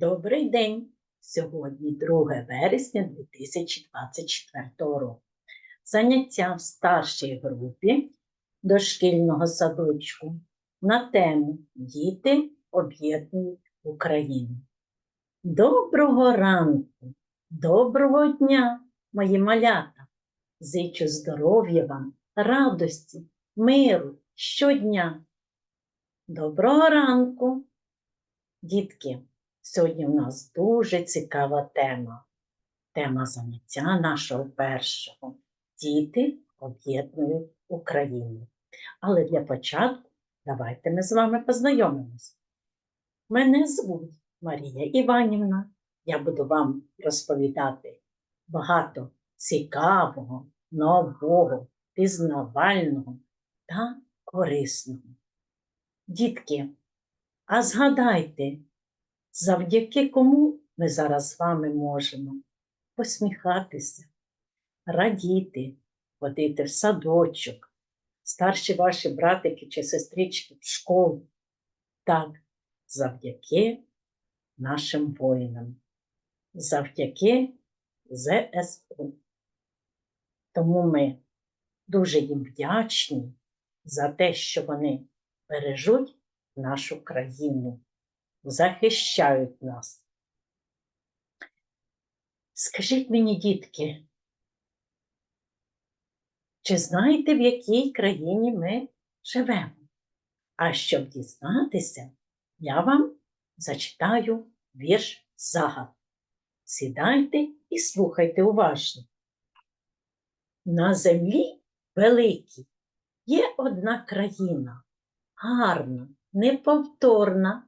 Добрий день! Сьогодні 2 вересня 2024 року. Заняття в старшій групі дошкільного садочку на тему Діти об'єднують Україну. Доброго ранку, доброго дня, мої малята! Зичу здоров'я вам, радості, миру щодня. Доброго ранку, дітки! Сьогодні в нас дуже цікава тема. Тема заняття нашого першого. Діти об'єднують Україну. Але для початку давайте ми з вами познайомимось. Мене звуть Марія Іванівна. Я буду вам розповідати багато цікавого, нового, пізнавального та корисного. Дітки, а згадайте, завдяки кому ми зараз з вами можемо посміхатися, радіти, ходити в садочок, старші ваші братики чи сестрички в школу. Так, завдяки нашим воїнам, завдяки ЗСУ. Тому ми дуже їм вдячні за те, що вони бережуть нашу країну захищають нас. Скажіть мені, дітки, чи знаєте, в якій країні ми живемо? А щоб дізнатися, я вам зачитаю вірш загад. Сідайте і слухайте уважно. На землі великій є одна країна, гарна, неповторна,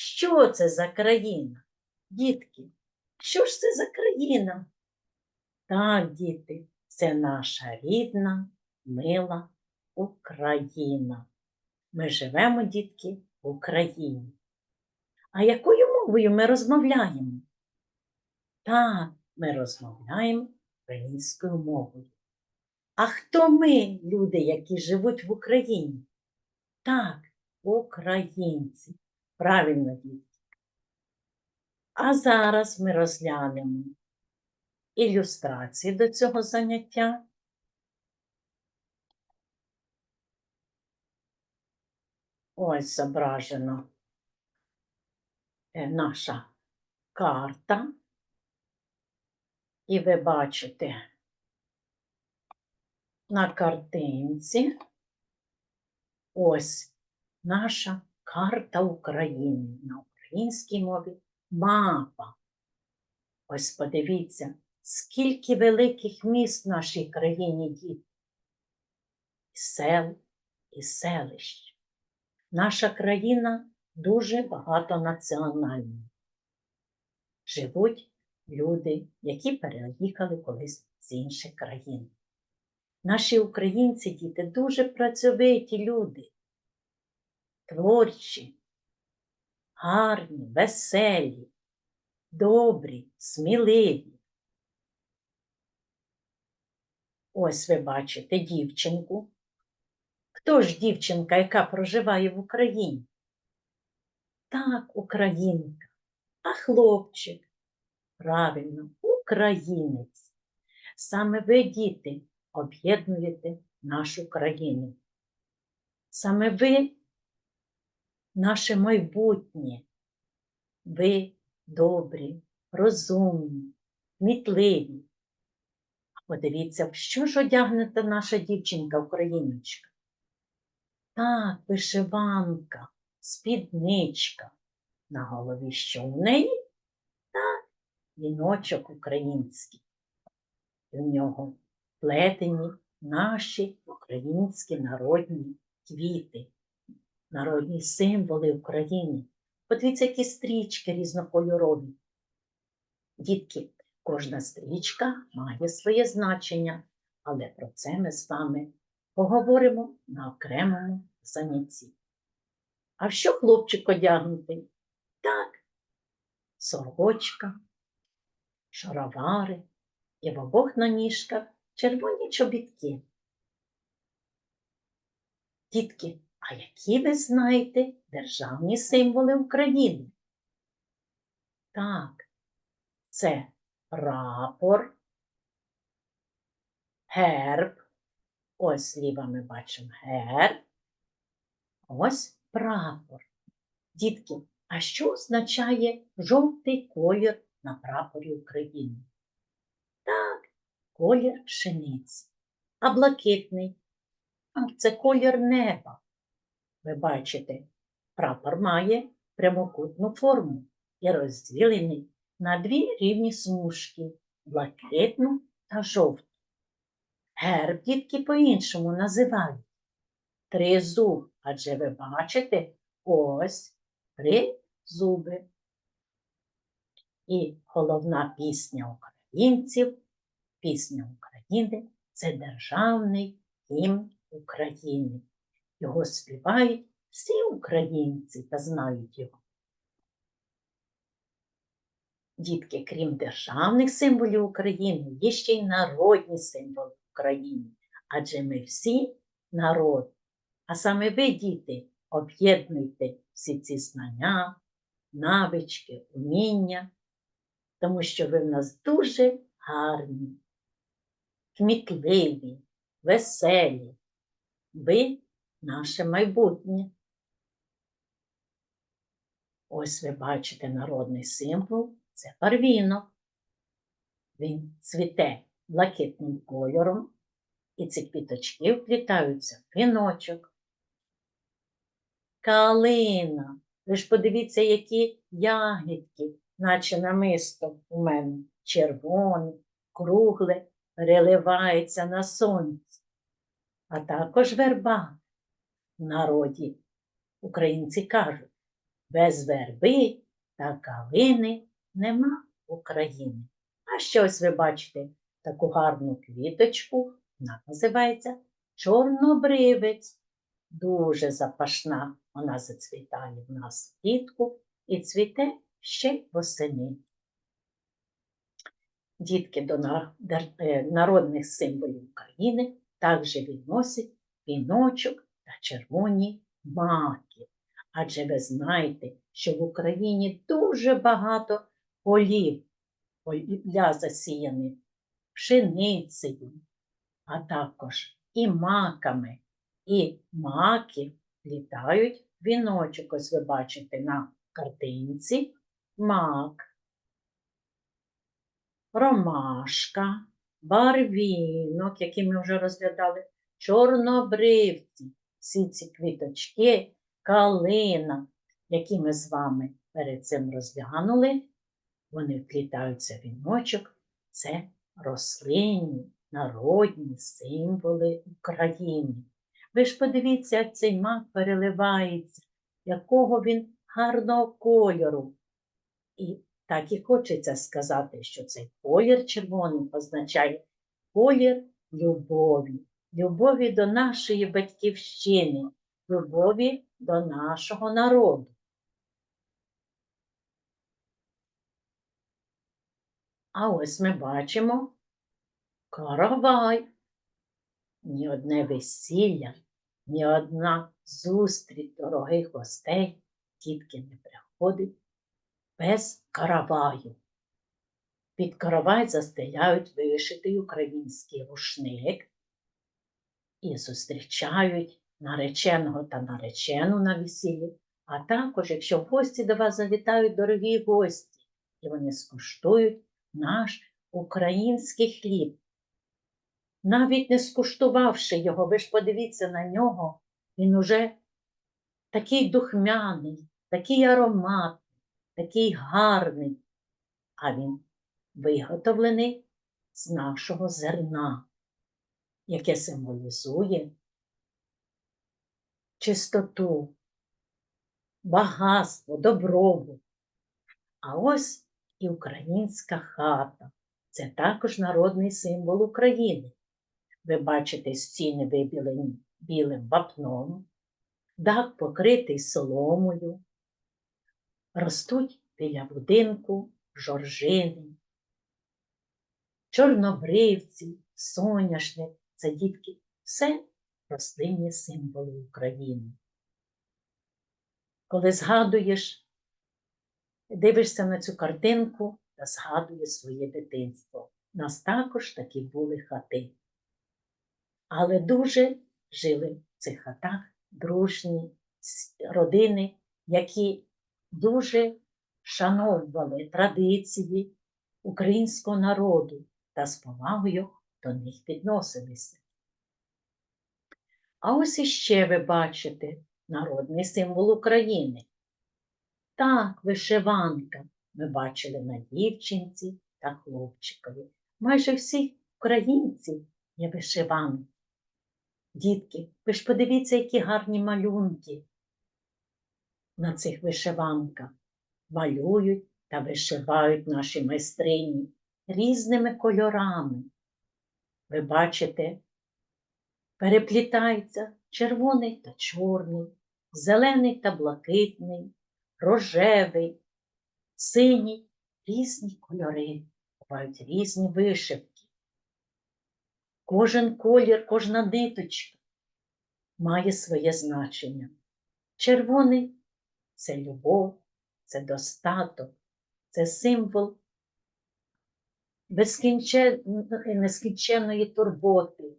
що це за країна? Дітки, що ж це за країна? Так, діти, це наша рідна, мила Україна. Ми живемо, дітки, в Україні. А якою мовою ми розмовляємо? Так, ми розмовляємо українською мовою. А хто ми, люди, які живуть в Україні? Так, українці. Правильно, дітки. А зараз ми розглянемо ілюстрації до цього заняття. Ось зображено е, наша карта. І ви бачите на картинці ось наша карта України на українській мові мапа. Ось подивіться, скільки великих міст в нашій країні діти. І сел, і селищ. Наша країна дуже багатонаціональна. Живуть люди, які переїхали колись з інших країн. Наші українці, діти, дуже працьовиті люди творчі, гарні, веселі, добрі, сміливі. Ось ви бачите дівчинку. Хто ж дівчинка, яка проживає в Україні? Так, українка, а хлопчик, правильно, українець. Саме ви, діти, об'єднуєте нашу країну. Саме ви наше майбутнє. Ви добрі, розумні, мітливі. Подивіться, в що ж одягнета наша дівчинка україночка? Так, вишиванка, спідничка. На голові що у неї? Так, віночок український. І в нього плетені наші українські народні квіти народні символи України. Подивіться, які стрічки різнокольорові. Дітки, кожна стрічка має своє значення, але про це ми з вами поговоримо на окремому занятті. А що хлопчик одягнутий? Так, сорочка, шаровари і в обох на ніжках червоні чобітки. Дітки, а які ви знаєте державні символи України? Так, це прапор, герб. Ось зліва ми бачимо герб. Ось прапор. Дітки, а що означає жовтий колір на прапорі України? Так, колір пшениці. А блакитний це колір неба. Ви бачите, прапор має прямокутну форму і розділений на дві рівні смужки блакитну та жовту. Герб дітки по-іншому називають тризуб, адже ви бачите ось три зуби. І головна пісня українців, пісня України це державний гімн України. Його співають всі українці та знають його. Дітки, крім державних символів України, є ще й народні символи України, адже ми всі народ. А саме ви, діти, об'єднуйте всі ці знання, навички, уміння, тому що ви в нас дуже гарні, кмітливі, веселі. Ви наше майбутнє. Ось ви бачите народний символ це барвінок. Він цвіте блакитним кольором, і ці квіточки вплітаються в віночок. Калина. Ви ж подивіться, які ягідки, наче намисто у мене червоне, кругле, переливається на сонці, а також верба. В народі українці кажуть, без верби та калини нема України. А ще ось ви бачите таку гарну квіточку, вона називається чорнобривець. Дуже запашна, вона зацвітає в нас влітку і цвіте ще восени. Дітки до е, народних символів України також відносять віночок та червоні маки. Адже ви знаєте, що в Україні дуже багато полів, поля засіяних пшеницею, а також і маками. І маки літають віночок. Ось ви бачите на картинці мак, ромашка, барвінок, який ми вже розглядали, чорнобривці, всі ці квіточки, калина, які ми з вами перед цим розглянули, вони вплітаються в віночок. Це рослинні, народні символи України. Ви ж подивіться, як цей мак переливається, якого він гарного кольору. І так і хочеться сказати, що цей колір червоний означає колір любові, любові до нашої батьківщини, любові до нашого народу. А ось ми бачимо каравай. Ні одне весілля, ні одна зустріч дорогих гостей тітки не приходить без караваю. Під каравай застеляють вишитий український рушник і зустрічають нареченого та наречену на весіллі, а також, якщо в гості до вас завітають дорогі гості, і вони скуштують наш український хліб. Навіть не скуштувавши його, ви ж подивіться на нього, він уже такий духмяний, такий ароматний, такий гарний, а він виготовлений з нашого зерна, яке символізує чистоту, багатство, добробут. А ось і українська хата. Це також народний символ України. Ви бачите стіни вибілені білим вапном, дах покритий соломою, ростуть біля будинку жоржини, чорнобривці, соняшник це дітки, все рослинні символи України. Коли згадуєш, дивишся на цю картинку та згадуєш своє дитинство. Нас також такі були хати. Але дуже жили в цих хатах дружні родини, які дуже шановували традиції українського народу та з повагою до них відносилися. А ось іще ви бачите народний символ України. Так, вишиванка ми бачили на дівчинці та хлопчикові. Майже всі українці є вишиванки. Дітки, ви ж подивіться, які гарні малюнки на цих вишиванках. Малюють та вишивають наші майстрині різними кольорами. Ви бачите, переплітається червоний та чорний, зелений та блакитний, рожевий, синій, різні кольори, бувають різні вишивки. Кожен колір, кожна ниточка має своє значення. Червоний це любов, це достаток, це символ нескінченної турботи,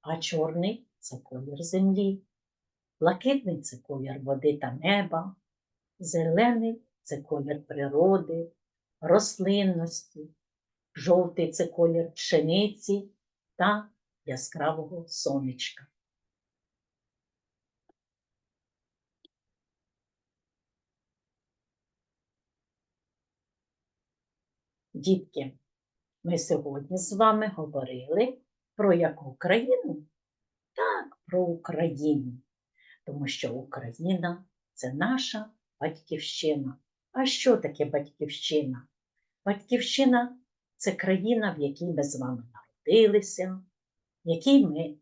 а чорний це колір землі, блакитний це колір води та неба, зелений це колір природи, рослинності, жовтий це колір пшениці та яскравого сонечка. Дітки, ми сьогодні з вами говорили про яку країну? Так, про Україну. Тому що Україна це наша батьківщина. А що таке батьківщина? Батьківщина це країна, в якій ми з вами народилися, в якій ми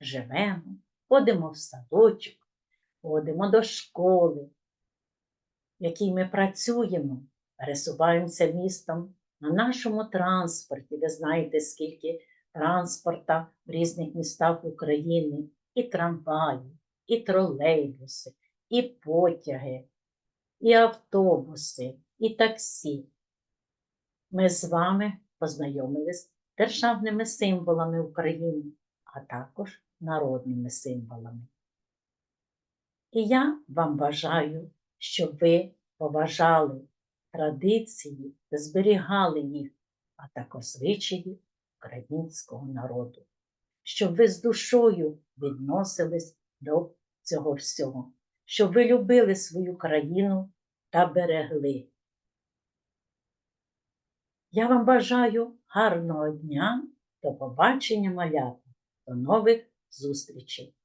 живемо, ходимо в садочок, ходимо до школи, в якій ми працюємо, пересуваємося містом на нашому транспорті. Ви знаєте, скільки транспорта в різних містах України, і трамваї, і тролейбуси, і потяги, і автобуси, і таксі. Ми з вами познайомились з державними символами України, а також народними символами. І я вам бажаю, щоб ви поважали традиції зберігали їх, а також звичаї українського народу, щоб ви з душою відносились до цього всього, щоб ви любили свою країну та берегли. Я вам бажаю гарного дня, до побачення, малята, до нових зустрічей!